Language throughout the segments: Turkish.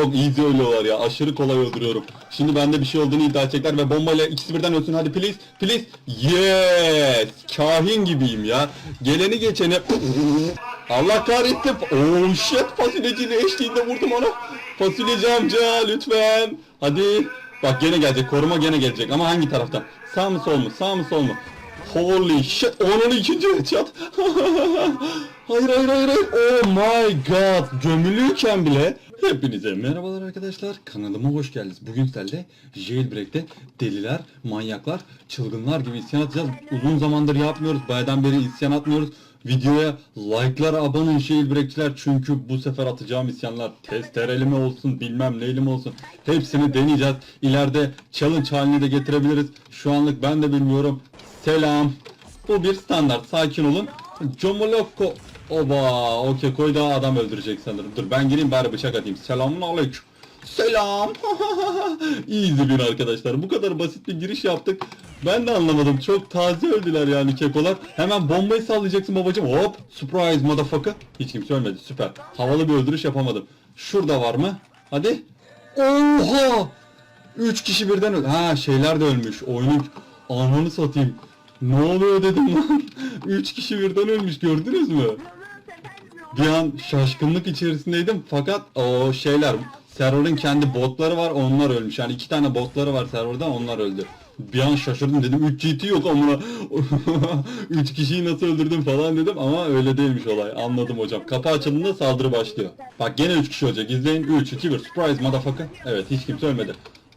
Çok easy ölüyorlar ya. Aşırı kolay öldürüyorum. Şimdi bende bir şey olduğunu iddia edecekler ve bombayla ikisi birden ölsün. Hadi please. Please. Yes. Kahin gibiyim ya. Geleni geçeni. Allah kahretsin. Oh shit. Fasulyeciyle eşliğinde vurdum onu. Fasulyeci amca lütfen. Hadi. Bak gene gelecek. Koruma gene gelecek. Ama hangi taraftan? Sağ mı sol mu? Sağ mı sol mu? Holy shit. Onun ikinci headshot. hayır hayır hayır hayır. Oh my god. Gömülüyken bile. Hepinize merhabalar arkadaşlar. Kanalıma hoş geldiniz. Bugün sizlerle Jailbreak'te deliler, manyaklar, çılgınlar gibi isyan atacağız. Uzun zamandır yapmıyoruz. Bayağıdan beri isyan atmıyoruz. Videoya like'lara abone olun Jailbreak'çiler. Çünkü bu sefer atacağım isyanlar testereli mi olsun bilmem neyli mi olsun. Hepsini deneyeceğiz. İleride challenge haline de getirebiliriz. Şu anlık ben de bilmiyorum. Selam. Bu bir standart. Sakin olun. Comoloko. Oba. Okey koy daha adam öldürecek sanırım. Dur ben gireyim bari bıçak atayım. Selamun aleyküm. Selam. Easy bir arkadaşlar. Bu kadar basit bir giriş yaptık. Ben de anlamadım. Çok taze öldüler yani kekolar. Hemen bombayı sallayacaksın babacım. Hop. Surprise motherfucker. Hiç kimse ölmedi. Süper. Havalı bir öldürüş yapamadım. Şurada var mı? Hadi. Oha. 3 kişi birden öldü. Ha şeyler de ölmüş. Oyunun ananı satayım. Ne oluyor dedim lan. 3 kişi birden ölmüş gördünüz mü? Bir an şaşkınlık içerisindeydim fakat o şeyler server'ın kendi botları var onlar ölmüş. Yani iki tane botları var serverda onlar öldü. Bir an şaşırdım dedim 3 GT yok amına. 3 kişiyi nasıl öldürdüm falan dedim ama öyle değilmiş olay. Anladım hocam. Kapı açıldığında saldırı başlıyor. Bak gene 3 kişi olacak. İzleyin 3 2 1 surprise motherfucker. Evet hiç kimse ölmedi.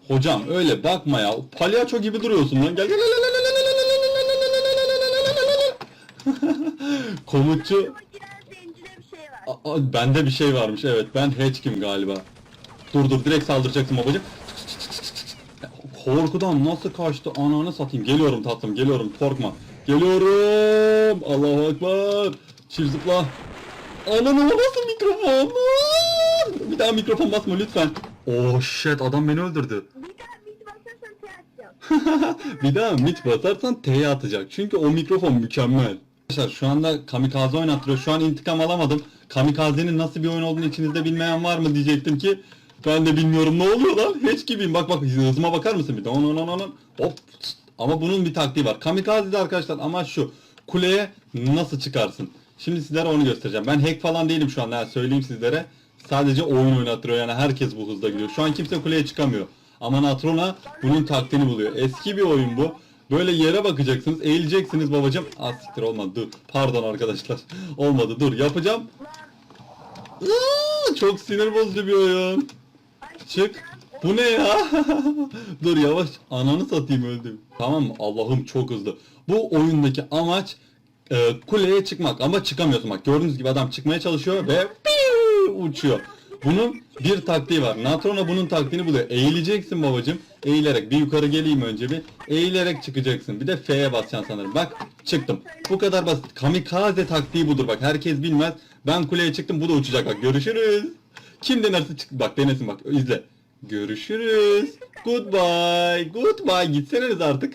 Hocam öyle bakma ya. Palyaço gibi duruyorsun lan. Gel gel gel gel gel gel gel gel gel. Komutçu şey. Aa, bende bir şey varmış evet ben Hatchkim galiba. Dur dur direkt saldıracaksın babacım. Korkudan nasıl kaçtı ananı satayım. Geliyorum tatlım geliyorum korkma. Geliyorum. Allahu Ekber. Çift zıpla. Ananı nasıl mikrofon? Bir daha mikrofon basma lütfen. Oh shit adam beni öldürdü. Bir daha mit basarsan T'ye atacak. Çünkü o mikrofon mükemmel. Arkadaşlar şu anda kamikaze oynattırıyor. Şu an intikam alamadım. Kamikazenin nasıl bir oyun olduğunu içinizde bilmeyen var mı diyecektim ki ben de bilmiyorum ne oluyor lan? Hiç gibiyim. Bak bak hızıma bakar mısın bir? De on on on on hop. Ama bunun bir taktiği var. Kamikazede arkadaşlar amaç şu. Kuleye nasıl çıkarsın? Şimdi sizlere onu göstereceğim. Ben hack falan değilim şu anda. Ha, söyleyeyim sizlere. Sadece oyun oynattırıyor. Yani herkes bu hızda gidiyor. Şu an kimse kuleye çıkamıyor. Ama Natrona bunun taktiğini buluyor. Eski bir oyun bu Böyle yere bakacaksınız, eğileceksiniz babacım. Az siktir olmadı. Dur. Pardon arkadaşlar. Olmadı. Dur. Yapacağım. Iıı, çok sinir bozucu bir oyun. Çık. Bu ne ya? Dur yavaş. Ananı satayım öldüm. Tamam mı? Allah'ım çok hızlı. Bu oyundaki amaç e, kuleye çıkmak ama çıkamıyorsun bak. Gördüğünüz gibi adam çıkmaya çalışıyor ve uçuyor. Bunun bir taktiği var. Natrona bunun taktiğini buluyor. Eğileceksin babacım. Eğilerek bir yukarı geleyim önce bir. Eğilerek çıkacaksın. Bir de F'ye basacaksın sanırım. Bak çıktım. Bu kadar basit. Kamikaze taktiği budur bak. Herkes bilmez. Ben kuleye çıktım. Bu da uçacak bak. Görüşürüz. Kim denerse çık. Bak denesin bak. İzle. Görüşürüz. Goodbye. Goodbye. Gitseniz artık.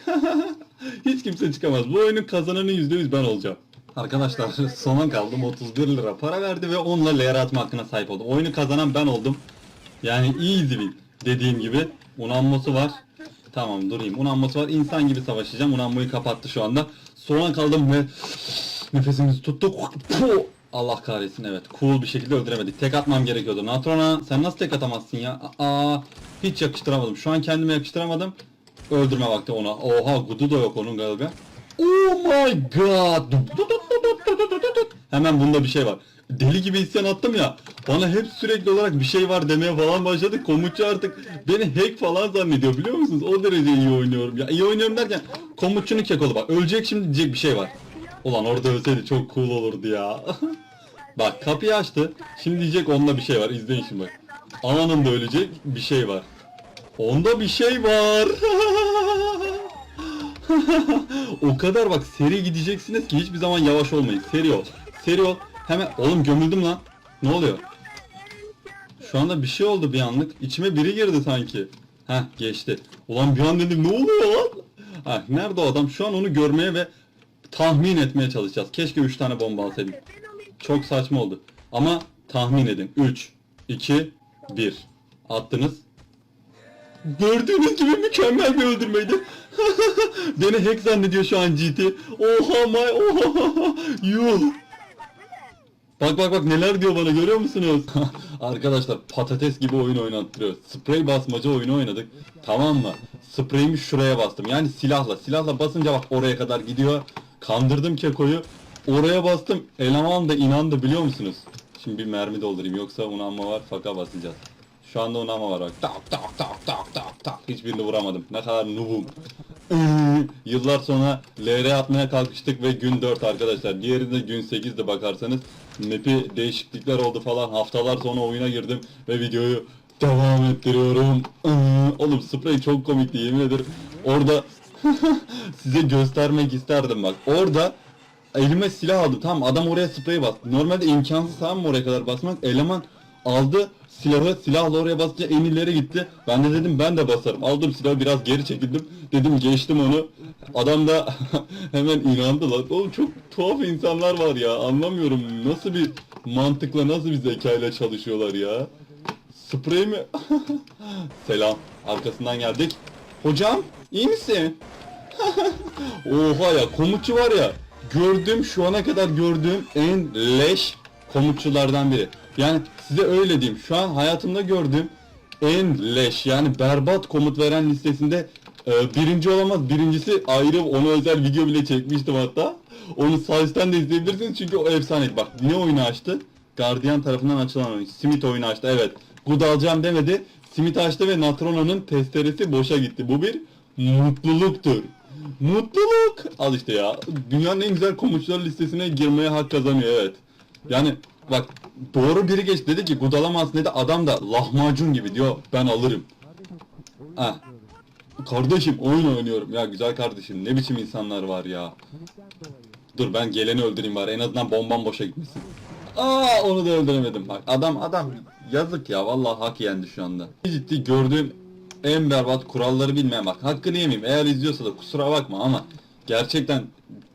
Hiç kimse çıkamaz. Bu oyunun kazananı %100 ben olacağım. Arkadaşlar sona kaldım 31 lira para verdi ve onunla layer atma hakkına sahip oldum. Oyunu kazanan ben oldum. Yani easy win dediğim gibi. Unanması var. Tamam durayım. Unanması var. İnsan gibi savaşacağım. Unanmayı kapattı şu anda. Sona kaldım ve nefesimizi tuttuk. Allah kahretsin evet. Cool bir şekilde öldüremedik. Tek atmam gerekiyordu. Natrona sen nasıl tek atamazsın ya? Aa, hiç yakıştıramadım. Şu an kendime yakıştıramadım. Öldürme vakti ona. Oha gudu da yok onun galiba. Oh my god. Hemen bunda bir şey var. Deli gibi isyan attım ya. Bana hep sürekli olarak bir şey var demeye falan başladı. Komutçu artık beni hack falan zannediyor biliyor musunuz? O derece iyi oynuyorum. Ya iyi oynuyorum derken komutçunun kekolu bak. Ölecek şimdi diyecek bir şey var. Ulan orada ölseydi çok cool olurdu ya. bak kapıyı açtı. Şimdi diyecek onda bir şey var. İzleyin şimdi bak. Ananın ölecek bir şey var. Onda bir şey var. o kadar bak seri gideceksiniz ki hiçbir zaman yavaş olmayın. Seri ol. Seri ol. Hemen oğlum gömüldüm lan. Ne oluyor? Şu anda bir şey oldu bir anlık. İçime biri girdi sanki. Heh geçti. Ulan bir an dedim ne oluyor lan? Ha nerede o adam? Şu an onu görmeye ve tahmin etmeye çalışacağız. Keşke 3 tane bomba alsaydım. Çok saçma oldu. Ama tahmin edin. 3, 2, 1. Attınız. Gördüğünüz gibi mükemmel bir öldürmeydi. Beni hack zannediyor şu an GT. Oha my oha. Yuh. Bak bak bak neler diyor bana görüyor musunuz? Arkadaşlar patates gibi oyun oynattırıyor. Sprey basmaca oyunu oynadık. Tamam mı? Spreyimi şuraya bastım. Yani silahla. Silahla basınca bak oraya kadar gidiyor. Kandırdım kekoyu. Oraya bastım. Eleman da inandı biliyor musunuz? Şimdi bir mermi doldurayım yoksa unanma var faka basacağız. Şu anda unanma var bak. Tak tak tak tak tak tak. Hiçbirini vuramadım. Ne kadar noobum. Yıllar sonra LR atmaya kalkıştık ve gün 4 arkadaşlar. Diğerinde gün 8'de bakarsanız. Map'i değişiklikler oldu falan. Haftalar sonra oyuna girdim ve videoyu devam ettiriyorum. Oğlum sprey çok komikti yemin ederim. Orada size göstermek isterdim bak. Orada elime silah aldım. Tamam adam oraya sprey bastı. Normalde imkansız tamam mı oraya kadar basmak? Eleman aldı silahı silahla oraya basınca en ileri gitti. Ben de dedim ben de basarım. Aldım silahı biraz geri çekildim. Dedim geçtim onu. Adam da hemen inandı lan. Oğlum çok tuhaf insanlar var ya. Anlamıyorum nasıl bir mantıkla nasıl bir zekayla çalışıyorlar ya. Sprey mi? Selam. Arkasından geldik. Hocam iyi misin? Oha ya komutçu var ya gördüğüm şu ana kadar gördüğüm en leş komutçulardan biri. Yani size öyle diyeyim şu an hayatımda gördüğüm en leş yani berbat komut veren listesinde e, birinci olamaz. Birincisi ayrı ona özel video bile çekmiştim hatta. Onu sağ üstten de izleyebilirsiniz çünkü o efsaneydi. Bak ne oyunu açtı? Guardian tarafından açılan oyun. Smith oyunu açtı evet. Good alacağım demedi. Smith açtı ve Natrona'nın testeresi boşa gitti. Bu bir mutluluktur. Mutluluk. Al işte ya. Dünyanın en güzel komutçular listesine girmeye hak kazanıyor evet. Yani bak doğru biri geç dedi ki good alamazsın dedi adam da lahmacun gibi diyor ben alırım. Ha. Kardeşim oyun oynuyorum ya güzel kardeşim ne biçim insanlar var ya. Dur ben geleni öldüreyim bari en azından bombam boşa gitmesin. Aa onu da öldüremedim bak adam adam yazık ya vallahi hak yendi şu anda. Ciddi gördüğüm en berbat kuralları bilmeyen bak hakkını yemeyeyim eğer izliyorsa da kusura bakma ama gerçekten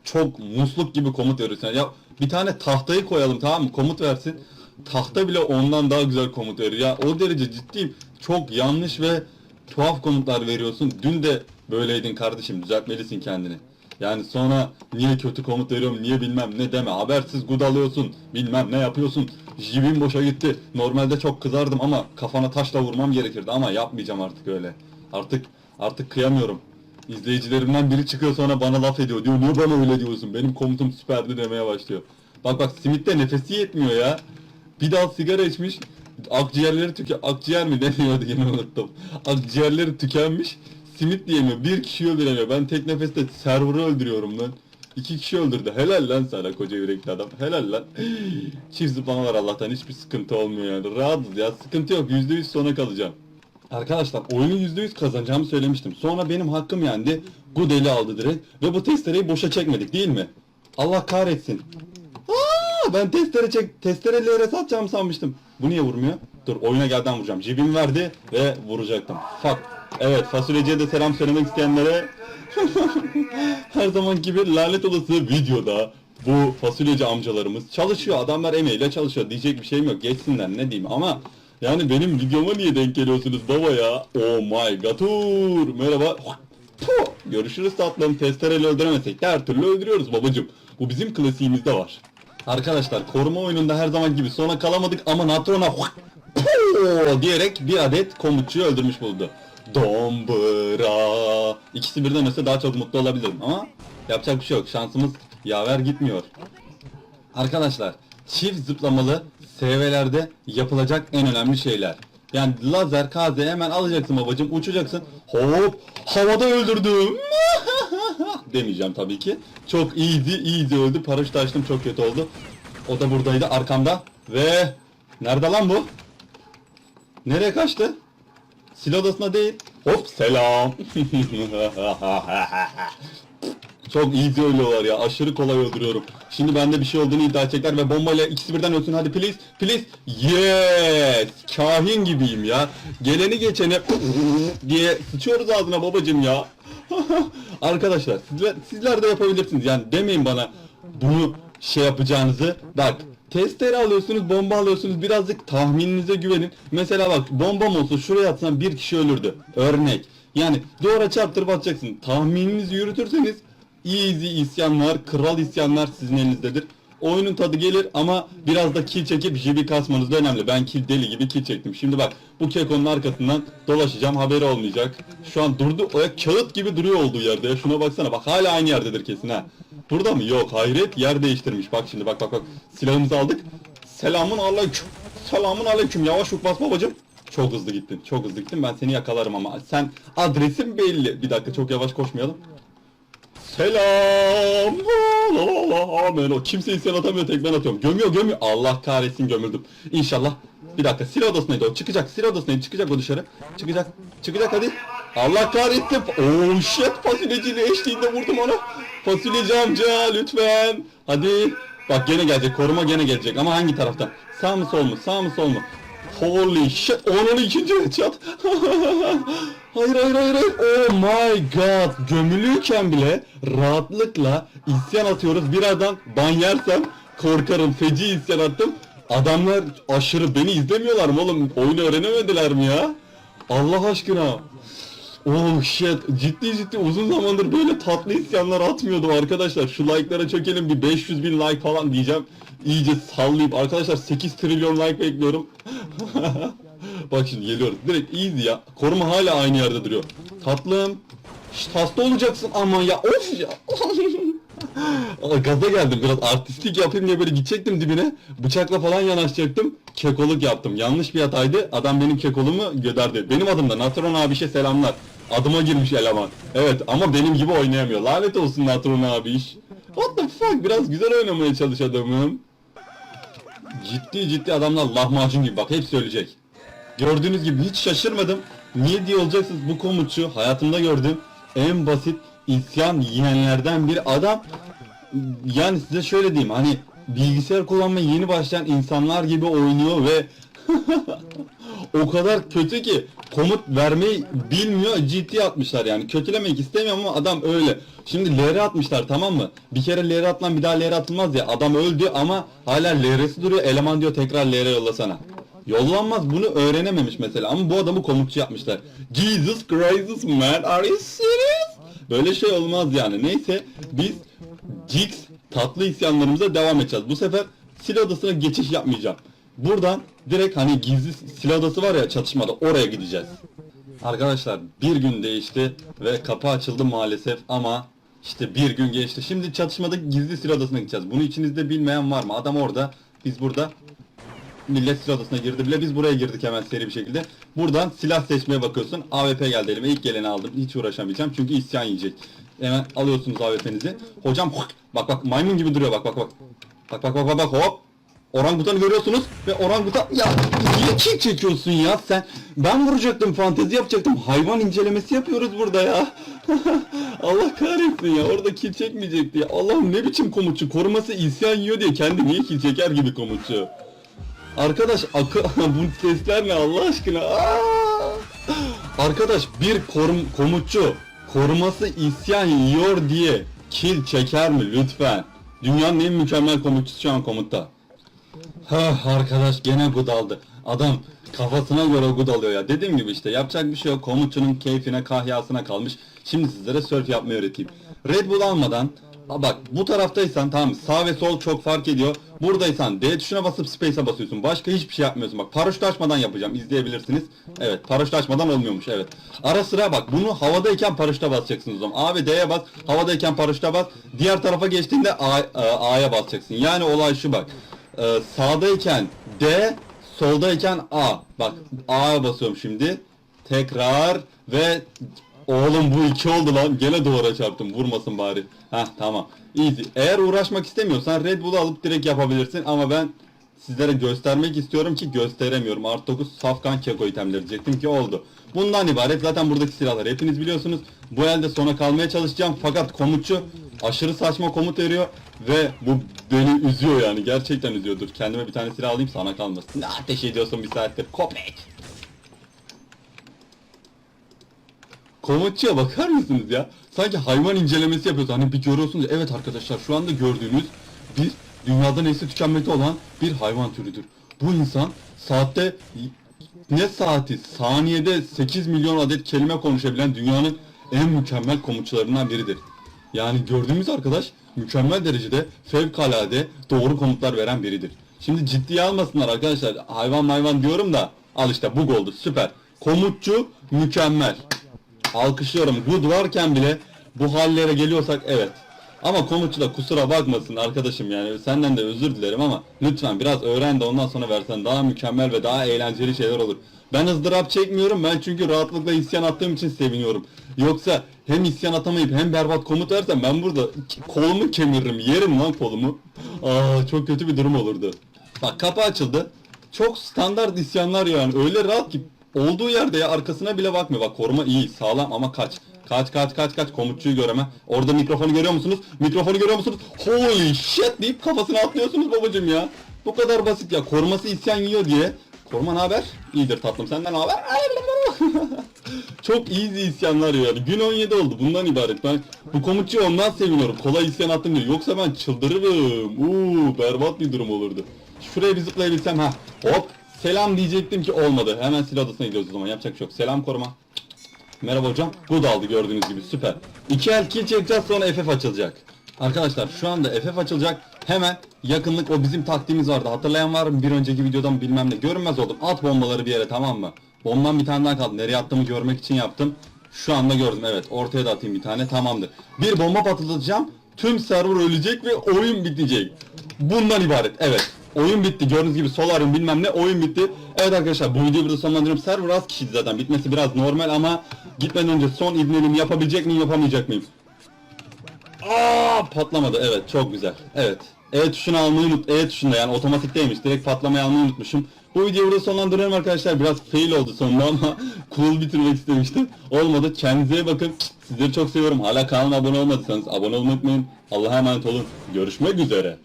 çok musluk gibi komut veriyorsun. Ya bir tane tahtayı koyalım tamam mı komut versin. Tahta bile ondan daha güzel komut veriyor. Ya o derece ciddiyim. Çok yanlış ve tuhaf komutlar veriyorsun. Dün de böyleydin kardeşim düzeltmelisin kendini. Yani sonra niye kötü komut veriyorum niye bilmem ne deme habersiz gud alıyorsun bilmem ne yapıyorsun jibin boşa gitti normalde çok kızardım ama kafana taşla vurmam gerekirdi ama yapmayacağım artık öyle artık artık kıyamıyorum İzleyicilerimden biri çıkıyor sonra bana laf ediyor diyor niye bana öyle diyorsun benim komutum süperdi demeye başlıyor bak bak Smith'te nefesi yetmiyor ya bir dal sigara içmiş akciğerleri tüke akciğer mi ne diyordu yine unuttum akciğerleri tükenmiş simit diyemiyor bir kişi öldüremiyor ben tek nefeste server'ı öldürüyorum lan İki kişi öldürdü. Helal lan sana koca yürekli adam. Helal lan. Çift zıplamalar Allah'tan hiçbir sıkıntı olmuyor yani. Rahatız ya. Sıkıntı yok. %100 sona kalacağım. Arkadaşlar oyunu %100 kazanacağımı söylemiştim. Sonra benim hakkım yendi. Gudeli aldı direkt. Ve bu testereyi boşa çekmedik değil mi? Allah kahretsin. Aa, ben testere çek testereleri satacağım sanmıştım. Bu niye vurmuyor? Dur oyuna gelden vuracağım. Cibim verdi ve vuracaktım. Fuck. Evet fasulyeciye de selam söylemek isteyenlere her zaman gibi lanet olası videoda bu fasulyeci amcalarımız çalışıyor. Adamlar emeğiyle çalışıyor. Diyecek bir şeyim yok. Geçsinler ne diyeyim ama yani benim videoma niye denk geliyorsunuz baba ya? Oh my gatur. Merhaba. Puh! Görüşürüz tatlım. Testereyle öldüremesek de her türlü öldürüyoruz babacım. Bu bizim klasiğimizde var. Arkadaşlar koruma oyununda her zaman gibi sona kalamadık ama Natron'a Puh! diyerek bir adet komutçuyu öldürmüş buldu. Dombra. İkisi birden ölse daha çok mutlu olabilirim ama yapacak bir şey yok. Şansımız yaver gitmiyor. Arkadaşlar çift zıplamalı SV'lerde yapılacak en önemli şeyler. Yani lazer KZ hemen alacaksın babacım uçacaksın. Hop havada öldürdüm. Demeyeceğim tabii ki. Çok easy easy öldü. Paraşüt açtım çok kötü oldu. O da buradaydı arkamda. Ve nerede lan bu? Nereye kaçtı? Sil odasına değil. Hop selam. Çok easy ölüyorlar ya. Aşırı kolay öldürüyorum. Şimdi bende bir şey olduğunu iddia edecekler ve bombayla ikisi birden ölsün. Hadi please. Please. Yes. Kahin gibiyim ya. Geleni geçeni diye sıçıyoruz ağzına babacım ya. Arkadaşlar sizler, sizler de yapabilirsiniz. Yani demeyin bana bunu şey yapacağınızı. Bak Testere alıyorsunuz, bomba alıyorsunuz. Birazcık tahmininize güvenin. Mesela bak bombam olsa şuraya atsan bir kişi ölürdü. Örnek. Yani duvara çarptırıp atacaksın. Tahmininizi yürütürseniz easy isyanlar, kral isyanlar sizin elinizdedir. Oyunun tadı gelir ama biraz da kill çekip jibi kasmanız da önemli. Ben kill deli gibi kill çektim. Şimdi bak bu kekonun arkasından dolaşacağım haberi olmayacak. Şu an durdu o ya kağıt gibi duruyor olduğu yerde ya. Şuna baksana bak hala aynı yerdedir kesin ha. Burada mı? Yok hayret yer değiştirmiş. Bak şimdi bak bak bak. Silahımızı aldık. Selamun aleyküm. Selamun aleyküm. Yavaş uk bas babacım. Çok hızlı gittin. Çok hızlı gittin. Ben seni yakalarım ama. Sen adresin belli. Bir dakika çok yavaş koşmayalım. Selam. La la la amen o. Kimse isyan atamıyor tek ben atıyorum. Gömüyor gömüyor. Allah kahretsin gömüldüm. İnşallah. Bir dakika silah odasındaydı o. Çıkacak silah odasındaydı. Çıkacak o dışarı. Çıkacak. Çıkacak hadi. Allah kahretsin. Oh shit fasulyeciyle eşliğinde vurdum ona. Fasulyeci amca lütfen. Hadi. Bak gene gelecek. Koruma gene gelecek. Ama hangi taraftan? Sağ mı sol mu? Sağ mı sol mu? Holy shit. Onun ikinci headshot. hayır hayır hayır hayır. Oh my god. Gömülüyken bile rahatlıkla isyan atıyoruz. Birazdan ban yersem korkarım. Feci isyan attım. Adamlar aşırı beni izlemiyorlar mı oğlum? Oyunu öğrenemediler mi ya? Allah aşkına. Oh shit. Ciddi ciddi uzun zamandır böyle tatlı isyanlar atmıyordum arkadaşlar. Şu like'lara çökelim bir 500 bin like falan diyeceğim. İyice sallayıp arkadaşlar 8 trilyon like bekliyorum. Bak şimdi geliyoruz. Direkt easy ya. Koruma hala aynı yerde duruyor. Tatlım. Şşt hasta olacaksın aman ya. Of ya. Aa, Gaza geldim biraz artistlik yapayım diye böyle gidecektim dibine. Bıçakla falan yanaşacaktım. Kekoluk yaptım. Yanlış bir hataydı. Adam benim kekolumu göderdi. Benim adımda Natron abişe selamlar. Adıma girmiş eleman. Evet ama benim gibi oynayamıyor. Lanet olsun Natron abiş. What the fuck biraz güzel oynamaya çalış adamım. Ciddi ciddi adamlar lahmacun gibi bak hepsi ölecek. Gördüğünüz gibi hiç şaşırmadım. Niye diye olacaksınız bu komutçu hayatımda gördüğüm en basit isyan yiyenlerden bir adam. Yani size şöyle diyeyim hani bilgisayar kullanmaya yeni başlayan insanlar gibi oynuyor ve o kadar kötü ki komut vermeyi bilmiyor ciddi atmışlar yani kötülemek istemiyorum ama adam öyle. Şimdi LR atmışlar tamam mı? Bir kere LR atılan bir daha LR atılmaz ya adam öldü ama hala LR'si duruyor eleman diyor tekrar LR yollasana. Yollanmaz bunu öğrenememiş mesela ama bu adamı komutçu yapmışlar. Jesus Christ man are you serious? Böyle şey olmaz yani. Neyse biz Jix tatlı isyanlarımıza devam edeceğiz. Bu sefer silah odasına geçiş yapmayacağım. Buradan direkt hani gizli silah odası var ya çatışmada oraya gideceğiz. Arkadaşlar bir gün değişti ve kapı açıldı maalesef ama işte bir gün geçti. Şimdi çatışmadaki gizli silah odasına gideceğiz. Bunu içinizde bilmeyen var mı? Adam orada, biz burada. Millet silah odasına girdi bile biz buraya girdik hemen seri bir şekilde. Buradan silah seçmeye bakıyorsun. AWP geldi elime. İlk geleni aldım. Hiç uğraşamayacağım çünkü isyan yiyecek. Hemen alıyorsunuz AWP'nizi. Hocam bak bak maymun gibi duruyor bak bak bak. Bak bak bak bak bak hop. Orangutanı görüyorsunuz ve orangutan ya niye kill çekiyorsun ya sen? Ben vuracaktım fantezi yapacaktım. Hayvan incelemesi yapıyoruz burada ya. Allah kahretsin ya orada kill çekmeyecekti ya. Allah'ım ne biçim komutçu koruması isyan yiyor diye kendi niye kill çeker gibi komutçu. Arkadaş akı bu sesler ne Allah aşkına? Aa! Arkadaş bir korum, komutçu koruması isyan yiyor diye kill çeker mi lütfen? Dünyanın en mükemmel komutçusu şu an komutta. Hah arkadaş gene gudaldı. Adam kafasına göre gudalıyor ya. Dediğim gibi işte yapacak bir şey yok. Komutçunun keyfine kahyasına kalmış. Şimdi sizlere surf yapmayı öğreteyim. Red Bull almadan bak bu taraftaysan tamam sağ ve sol çok fark ediyor. Buradaysan D tuşuna basıp space'e basıyorsun. Başka hiçbir şey yapmıyorsun. Bak paraşüt açmadan yapacağım. izleyebilirsiniz. Evet paraşüt açmadan olmuyormuş evet. Ara sıra bak bunu havadayken paraşüte basacaksınız o zaman. A ve D'ye bas. Havadayken paraşüte bas. Diğer tarafa geçtiğinde e, A'ya basacaksın. Yani olay şu bak. Ee, sağdayken D, soldayken A. Bak A'ya basıyorum şimdi. Tekrar ve Oğlum bu iki oldu lan. Gene duvara çarptım. Vurmasın bari. Heh tamam. Easy. Eğer uğraşmak istemiyorsan Red Bull'u alıp direkt yapabilirsin ama ben sizlere göstermek istiyorum ki gösteremiyorum. Art 9 safkan keko itemleri diyecektim ki oldu. Bundan ibaret zaten buradaki silahlar hepiniz biliyorsunuz. Bu elde sona kalmaya çalışacağım fakat komutçu aşırı saçma komut veriyor ve bu beni üzüyor yani gerçekten üzüyordur. Kendime bir tane silah alayım sana kalmasın. Ne ateş ediyorsun bir saattir köpek. Komutçuya bakar mısınız ya? Sanki hayvan incelemesi yapıyoruz. Hani bir görüyorsunuz. Evet arkadaşlar şu anda gördüğünüz bir dünyada nesli tükenmekte olan bir hayvan türüdür. Bu insan saatte ne saati? Saniyede 8 milyon adet kelime konuşabilen dünyanın en mükemmel komutçularından biridir. Yani gördüğümüz arkadaş mükemmel derecede fevkalade doğru komutlar veren biridir. Şimdi ciddiye almasınlar arkadaşlar. Hayvan hayvan diyorum da al işte bug oldu süper. Komutçu mükemmel. Alkışlıyorum. Good varken bile bu hallere geliyorsak evet. Ama komutçu da kusura bakmasın arkadaşım yani senden de özür dilerim ama lütfen biraz öğren de ondan sonra versen daha mükemmel ve daha eğlenceli şeyler olur. Ben ızdırap çekmiyorum ben çünkü rahatlıkla isyan attığım için seviniyorum. Yoksa hem isyan atamayıp hem berbat komut versem ben burada kolumu kemiririm yerim lan kolumu. Aa çok kötü bir durum olurdu. Bak kapı açıldı. Çok standart isyanlar yani öyle rahat ki olduğu yerde ya arkasına bile bakmıyor. Bak koruma iyi sağlam ama kaç. Kaç kaç kaç kaç komutçuyu göreme. Orada mikrofonu görüyor musunuz? Mikrofonu görüyor musunuz? Holy shit deyip kafasına atlıyorsunuz babacım ya. Bu kadar basit ya. Koruması isyan yiyor diye. Koruma ne haber? İyidir tatlım senden haber? Çok easy isyanlar yani. Gün 17 oldu bundan ibaret. Ben bu komutçuyu ondan seviniyorum. Kolay isyan attım diyor. Yoksa ben çıldırırım. Uuu berbat bir durum olurdu. Şuraya bir zıplayabilsem ha. Hop. Selam diyecektim ki olmadı. Hemen silah odasına gidiyoruz o zaman. Yapacak bir şey yok. Selam koruma. Merhaba hocam. Good aldı gördüğünüz gibi süper. İki el kill çekeceğiz sonra FF açılacak. Arkadaşlar şu anda FF açılacak. Hemen yakınlık o bizim taktiğimiz vardı. Hatırlayan var mı? Bir önceki videodan bilmem ne. Görünmez oldum. At bombaları bir yere tamam mı? Bombam bir tane daha kaldı. Nereye attığımı görmek için yaptım. Şu anda gördüm evet. Ortaya da atayım bir tane tamamdır. Bir bomba patlatacağım. Tüm server ölecek ve oyun bitecek. Bundan ibaret. Evet. Oyun bitti. Gördüğünüz gibi solaryum bilmem ne oyun bitti. Evet arkadaşlar bu videoyu burada sonlandırıyorum. Server az kişiydi zaten. Bitmesi biraz normal ama gitmeden önce son ibneliğimi yapabilecek miyim yapamayacak mıyım? Aa patlamadı. Evet çok güzel. Evet. E tuşunu almayı unut. E tuşunda yani otomatikteymiş. Direkt patlamayı almayı unutmuşum. Bu videoyu burada sonlandırıyorum arkadaşlar. Biraz fail oldu sonunda ama cool bitirmek istemiştim. Olmadı. Kendinize bakın. Sizleri çok seviyorum. Hala kanalıma abone olmadıysanız abone olmayı unutmayın. Allah'a emanet olun. Görüşmek üzere.